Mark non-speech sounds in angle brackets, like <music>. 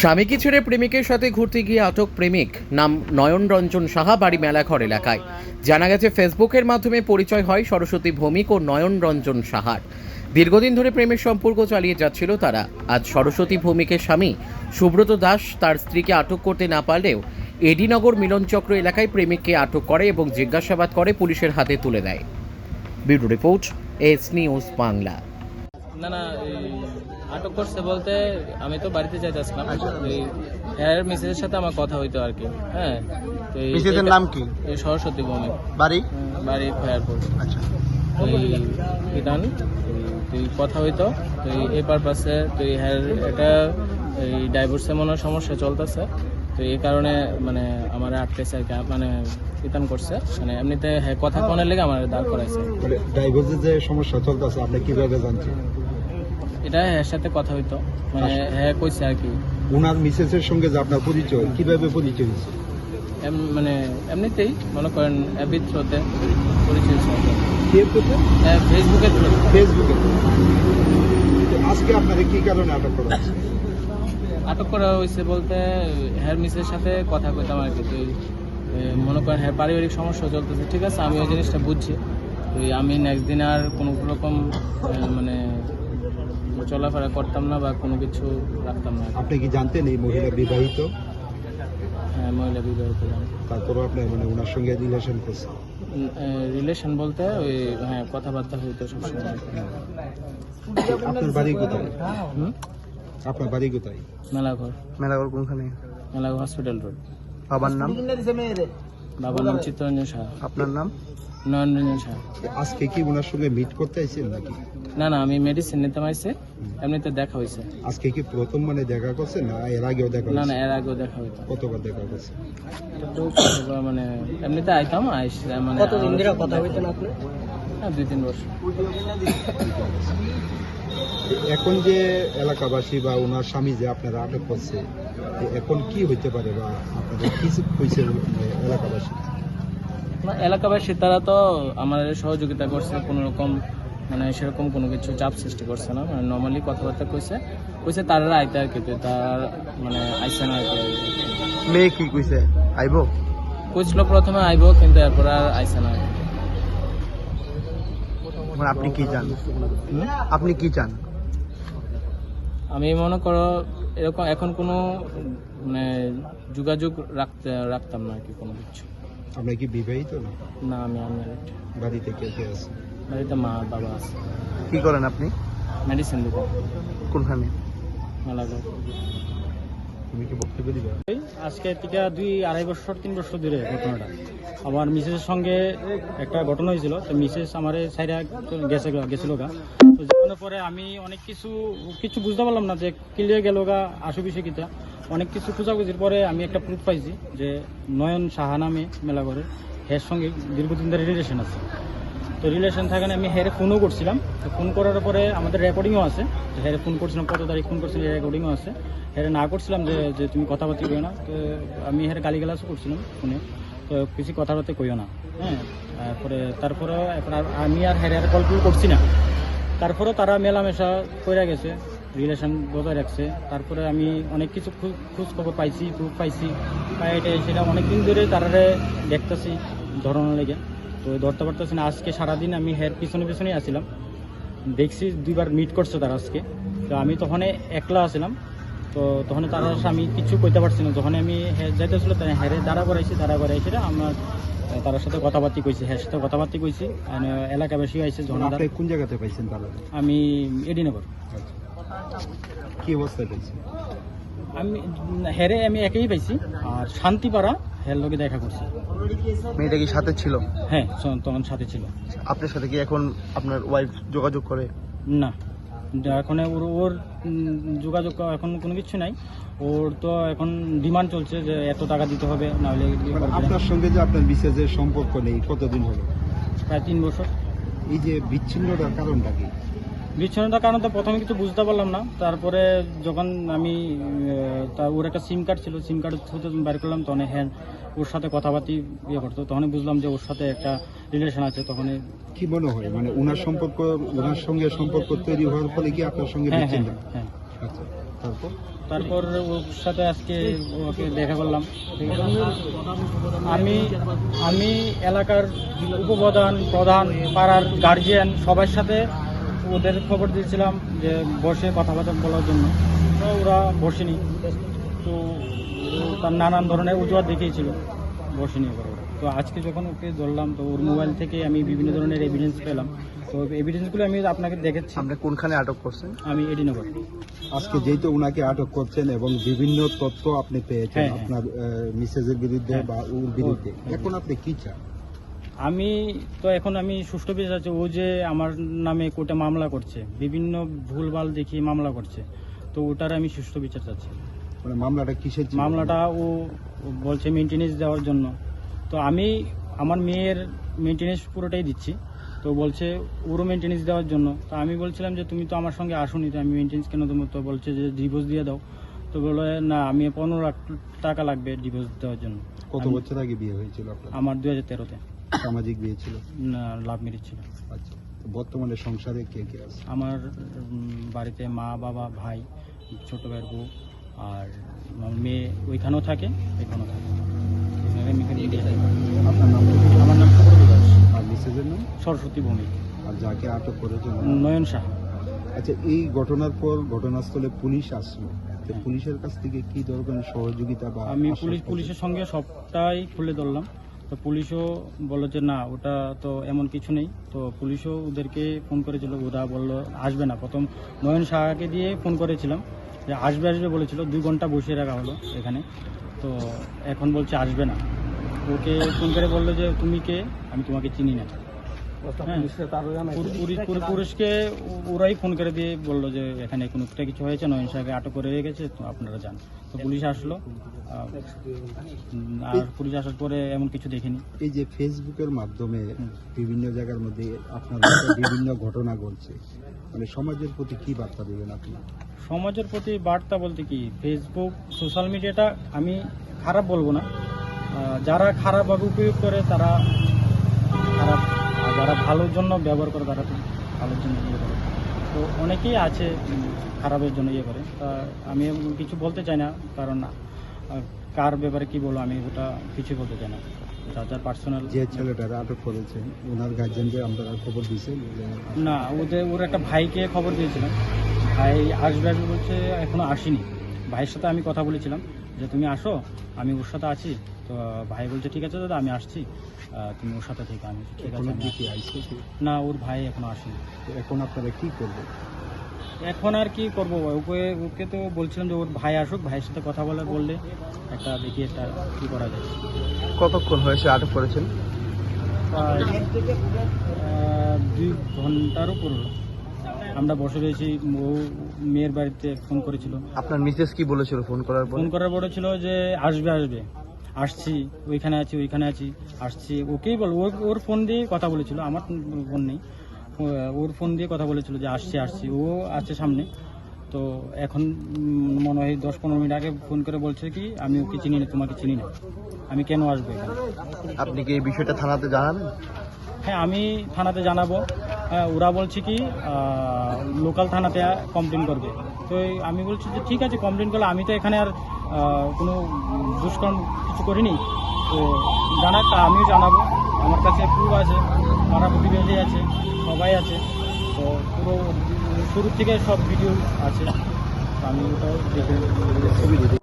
স্বামীকে ছেড়ে প্রেমিকের সাথে ঘুরতে গিয়ে আটক প্রেমিক? নাম নয়ন রঞ্জন সাহা, বাড়ি মেলাঘর এলাকায়। জানা গেছে, ফেসবুকের মাধ্যমে পরিচয় হয় সরস্বতী ভৌমিক ও নয়ন রঞ্জন সাহার। দীর্ঘদিন ধরে প্রেমের সম্পর্ক চালিয়ে যাচ্ছিল তারা। আজ সরস্বতী ভৌমিকের স্বামী সুব্রত দাস তার স্ত্রীকে আটক করতে না পারলেও এডিনগর মিলনচক্র এলাকায় প্রেমিককে আটক করে এবং জিজ্ঞাসাবাদ করে পুলিশের হাতে তুলে দেয়। Bureau report, S news Bangla. না না আটক করছে বলতে আমি তো বাড়িতে যাইতেছিলাম আচ্ছা। এই হ্যার মিসেসের সাথে আমার কথা হইতো আর কি। হ্যাঁ তো এই- মিসেসের নাম কি? এই সরস্বতী ভূমি বাড়ি? বাড়ি খয়ারপুর আচ্ছা। তো এই বিধান তুই কথা হইতো। তো এই- পারপাসে তুই হ্যার এটা এই ডাইভোর্সে মনে হয় সমস্যা চলতেছে। তো এই কারণে মানে আমার আটকেছে আর কি মানে বিধান করছে। মানে এমনিতে হ্যাঁ কথা কোনের লেগে আমার দাঁড় করাইছে। ডাইভোর্সের যে সমস্যা চলতেছে আপনি কীভাবে জানছেন? এটা হ্যার সাথে কথা হইতো। মানে হ্যাঁ কইছে আর কি। ওনার মিসেসের সঙ্গে যে আপনার পরিচয় কীভাবে পরিচয় হয়েছে? এম- মানে এমনিতেই মনে করেন অ্যাপির থ্রোতে পরিচয় ছিল। হ্যাঁ, ফেসবুকে আজকে আপনারা কি কারণে আটক করা হয়েছে? আটক করা হয়েছে বলতে হেয়ার মিসের সাথে কথা কইতাম আর কি। তুই মনে করেন হ্যাঁ পারিবারিক সমস্যা চলতেছে ঠিক আছে? আমি ওই জিনিসটা বুঝছি। তুই আমি নেক্সট দিন আর কোনো রকম মানে চলাফেরা করতাম না বা কোনো কিছু রাখতাম না। আপনি কি জানতেন এই মহিলা বিবাহিত? হ্যাঁ মহিলা বিবাহিত তারপরে আপনি মানে ওনার সঙ্গে রিলেশন করছে রিলেশন বলতে ওই হ্যাঁ কথাবার্তা হইতো সবসময়। আপনার বাড়ি কোথায়? আপনার বাড়ি কোথায়? মেলাঘর। মেলাঘর কোনখানে? মেলাঘর হসপিটাল রোড বাবার নাম? বাবার নাম চিত্তরঞ্জন শাহ আপনার নাম? নয়নরঞ্জন শাহ আজকে কি ওনার সঙ্গে মিট করতে আইছেন নাকি? না না আমি মেডিসিন নিতে পারছি এমনিতে দেখা হয়েছে আজকে কি প্রথম মানে দেখা করছেন না এর আগেও দেখা না না এর আগেও দেখা হইতো কতবার দেখা করছে? মানে এমনিতে আইতাম আইস মানে কতদিন ধরে কথা হইতেন আপনি? হ্যাঁ দুই তিন বছর। এখন যে এলাকাবাসী বা ওনার স্বামী যে আপনারা আটক করছে এখন কি হইতে পারে বা আপনাদের কি হয়েছে এলাকাবাসী না, এলাকাবাসী তারা তো আমার সহযোগিতা করছে কোনো রকম মানে সেরকম কোনো কিছু চাপ সৃষ্টি করছে না। মানে নর্মালি কথাবার্তা কইছে কইছে তারা আইতে আর কি তার মানে আইসে না আর কি। মেয়ে কি কইছে? আইব? কইছিল প্রথমে আইবো কিন্তু এরপর আর আইসে না। মানে আপনি কি চান? আপনি কি চান? আমি মনে করো এরকম এখন কোনো মানে যোগাযোগ রাখতে রাখতাম না আর কি কোনো কিছু। আপনার কি বিবাহিত না? না আমি আনম্যারিড বাড়িতে কে কে আছে? বাড়িতে মা বাবা আছে। কি করেন আপনি? মেডিসিন দোকান কোনখানে? তুমি কি বক্তব্য দিবে? আজকে থেকে দুই আড়াই বছর তিন বছর ধরে ঘটনাটা। আমার মিসেসের সঙ্গে একটা ঘটনা হয়েছিল তো মিসেস আমার সাইডে গেছে গেছিল গা। পরে আমি অনেক কিছু কিছু বুঝতে পারলাম না যে ক্লিয়ার গেল গা আসু বিষয় কিতা। অনেক কিছু খোঁজাখুঁজির পরে আমি একটা প্রুফ পাইছি যে নয়ন সাহা নামে মেলাঘরের হের সঙ্গে দীর্ঘদিন ধরে রিলেশন আছে। তো রিলেশন থাকানে আমি হেরে ফোনও করছিলাম। তো ফোন করার পরে আমাদের রেকর্ডিংও আছে। হেরে ফোন করছিলাম, কত তারিখ ফোন করছিলাম রেকর্ডিংও আছে। হেরে না করছিলাম যে যে তুমি কথাবার্তা কইও না। তো আমি হেরে গালিগালাজও করছিলাম ফোনে তো কিছু কথাবার্তা কইও না। হ্যাঁ তারপরে তারপরে আমি আর হেরে আর কল করছি না। তারপরে তারা মেলামেশা করে গেছে রিলেশন বজায় রাখছে। তারপরে আমি অনেক কিছু খোঁজ- খবর পাইছি প্রুফ পাইছি। পাই এটা সেটা অনেকদিন ধরে তারারে দেখতেছি ধরনের লেগে। তো ধরতে পারতেছি না, আজকে সারাদিন আমি হের পিছনে পিছনেই আসছিলাম দেখছি দুইবার মিট করছে তারা আজকে। তো আমি তখন একলা আসছিলাম তো তখন তারা আমি কিছু কইতে পারছি না। যখন আমি যাইতেছিল তাই হ্যারে দাঁড়া করাইছি দাঁড়া করাইছি আমার তার সাথে কথাবার্তি কইছি হ্যাঁ সাথে কথাবার্তি কইছি। এলাকাবাসী আইছে জনাদার আপনি কোন জায়গাতে পাইছেন তারা আমি এডিনগর। কি অবস্থায় পাইছেন? আমি হেরে আমি একেই পাইছি। আর শান্তিপাড়া হের লোকে দেখা করছি। মেয়েটা কি সাথে ছিল? হ্যাঁ তখন সাথে ছিল। আপনার সাথে কি এখন আপনার ওয়াইফ যোগাযোগ করে? না। এখন ওর ওর যোগাযোগ এখন কোনো কিছু নাই। ওর তো এখন ডিমান্ড চলছে যে এত টাকা দিতে হবে নাহলে বিয়ে আপনার সঙ্গে যে আপনার বিশেষের সম্পর্ক নেই কতদিন হলো? প্রায় তিন বছর। এই যে বিচ্ছিন্নতার কারণটা কি? বিচ্ছন্নতার কারণে তো প্রথমে কিছু বুঝতে পারলাম না তারপরে যখন আমি তা ওর একটা সিম কার্ড ছিল সিম কার্ড থ্রুতে বের করলাম তখন হ্যাঁ ওর সাথে কথাবার্তি ইয়ে করতো তখনই বুঝলাম যে ওর সাথে একটা রিলেশন আছে তখন কি মনে হয়? মানে ওনার সম্পর্ক ওনার সঙ্গে সম্পর্ক তৈরি হওয়ার ফলে কি আপনার সঙ্গে হ্যাঁ হ্যাঁ। তারপর? তারপর ওর সাথে আজকে ওকে দেখা করলাম। আমি আমি এলাকার উপপ্রধান, প্রধান, পাড়ার গার্জিয়ান সবার সাথে ওদের খবর দিয়েছিলাম যে বসে কথাবার্তা বলার জন্য। ওরা বসেনি। তো তার নানান ধরনের অজুহাত দেখিয়েছিল। বসেনি ওরা। তো আজকে যখন ওকে ধরলাম তো ওর মোবাইল থেকে আমি বিভিন্ন ধরনের এভিডেন্স পেলাম। তো এভিডেন্সগুলো আমি আপনাকে দেখেছি। আপনি কোনখানে আটক করছেন? আমি এডিনগর। আজকে যেহেতু ওনাকে আটক করছেন এবং বিভিন্ন তথ্য আপনি পেয়েছেন হ্যাঁ, হ্যাঁ। আপনার মিসেজের বিরুদ্ধে হ্যাঁ। বা ওর বিরুদ্ধে। এখন আপনি কি চান? আমি তো এখন আমি সুষ্ঠু বিচার চাচ্ছি। ও যে আমার নামে কোর্টে মামলা করছে বিভিন্ন ভুলভাল দেখিয়ে মামলা করছে তো ওটার আমি সুষ্ঠু বিচার চাচ্ছি। মানে মামলাটা কিসের মামলাটা ও ও বলছে মেনটেনেন্স দেওয়ার জন্য। তো আমি আমার মেয়ের মেনটেনেন্স পুরোটাই দিচ্ছি। তো বলছে ওরও মেনটেনেন্স দেওয়ার জন্য। তো আমি বলছিলাম যে তুমি তো আমার সঙ্গে আসুনি তো আমি মেনটেনেন্স কেন দেবো? তো বলছে যে ডিভোর্স দিয়ে দাও। তো বলল না আমি পনেরো লাখ টাকা লাগবে ডিভোর্স দেওয়ার জন্য। কত বছর আগে বিয়ে হয়েছিল আমার দু হাজার তেরোতে। সামাজিক বিয়ে ছিল? না লাভ মেরিজ ছিল। আচ্ছা তো বর্তমানে সংসারে কে কে আছে? আমার বাড়িতে মা বাবা ভাই ছোট ভাইয়ের বউ আর মেয়ে ওইখানেও থাকে এখানেও থাকে। আমি এখানে বিয়ে আপনার নাম আমার নাম সুব্রত দাস আর মিসেজের নাম? সরস্বতী ভৌমিক। আর যাকে আটক করেছেন নয়ন শাহ আচ্ছা এই ঘটনার পর ঘটনাস্থলে পুলিশ আসলো। হ্যাঁ। পুলিশের কাছ থেকে কি ধরনের সহযোগিতা বা আমি পুলিশ পুলিশের সঙ্গে সবটাই খুলে ধরলাম। তো পুলিশও বলল যে না ওটা তো এমন কিছু নেই। তো পুলিশও ওদেরকে ফোন করেছিল। ওরা বলল আসবে না। প্রথম নয়ন শাহকে দিয়ে ফোন করেছিলাম। যে আসবে আসবে বলেছিল। দুই ঘণ্টা বসিয়ে রাখা হলো এখানে। তো এখন বলছে আসবে না। ওকে ফোন করে বলল যে তুমি কে? আমি তোমাকে চিনি না। হ্যাঁ, পুর- পুরি- পুরি- পুলিশকে ও- ওরাই ফোন করে দিয়ে বলল যে এখানে কোনো একটা কিছু হয়েছে নয়ন শাহকে আটক করে রেখেছে তো আপনারা যান। তো পুলিশ আসলো। আর পুলিশ আসার পরে এমন কিছু দেখিনি। এই যে ফেসবুকের মাধ্যমে বিভিন্ন জায়গার মধ্যে আপনার <coughs> বিভিন্ন ঘটনা ঘটছে মানে সমাজের প্রতি কি বার্তা দেবেন আপনি? সমাজের প্রতি বার্তা বলতে কি ফেসবুক সোশ্যাল মিডিয়াটা আমি খারাপ বলব না যারা খারাপভাবে উপয়োগ করে তারা খারাপ আর যারা ভালোর জন্য ব্যবহার করে তারা ভালোর জন্য ইয়ে করে। তো অনেকেই আছে খারাপের জন্য ইয়ে করে। তা আমি কিছু বলতে চাই না কারণ কার ব্যাপারে কি বলব আমি ওটা কিছু বলতে চাই না। যার যার পার্সোনাল যে ছেলেটারা আটক করেছেন ওনার গার্জেনকে আমরা খবর দিয়েছেন যে না ওদের ওর একটা ভাইকে খবর দিয়েছিলাম। ভাই আসবে আসবে বলছে এখনও আসেনি। ভাইয়ের সাথে আমি কথা বলেছিলাম। যে তুমি আসো আমি ওর সাথে আছি। তো ভাই বলছে ঠিক আছে দাদা আমি আসছি। তুমি ওর সাথে থেকে আমি ঠিক আছে আসছি। কি? না ওর ভাই এখনও আসেনি। এখন আপনারা কি করবেন? এখন আর কি করব? ওকে ওকে তো বলছিলাম যে ওর ভাই আসুক ভাইয়ের সাথে কথা বলে বললে একটা দেখি একটা কি করা যায়। কতক্ষণ হয়েছে আটক করেছেন? দুই ঘণ্টার উপর হলো। আমরা বসে রয়েছি ও মেয়ের বাড়িতে ফোন করেছিল। আপনার মিসেস কি বলেছিল ফোন করার পর? ফোন করার পরে ছিল যে আসবে আসবে। আসছি ওইখানে আছি ওইখানে আছি আসছি। ওকেই বল ওর ফোন দিয়ে কথা বলেছিল আমার ফোন নেই। ওর ফোন দিয়ে কথা বলেছিল যে আসছি আসছি। ও আছে সামনে। তো এখন মনে হয় দশ পনেরো মিনিট আগে ফোন করে বলছে কি আমি ওকে চিনি না তোমাকে চিনি না। আমি কেন আসব এখানে? আপনি কি এই বিষয়টা থানাতে জানাবেন? হ্যাঁ আমি থানাতে জানাব। ওরা বলছে কি লোকাল থানাতে কমপ্লেন করবে। তো আমি বলছি যে ঠিক আছে কমপ্লেন করলে আমি তো এখানে আর কোনো দুষ্কর্ম কিছু করিনি। তো জানাক তা আমিও জানাব। আমার কাছে প্রুফ আছে, পাড়া প্রতিবেশী আছে, সবাই আছে। তো পুরো, শুরু থেকে সব ভিডিও আছে। আমি ওটাও দেখে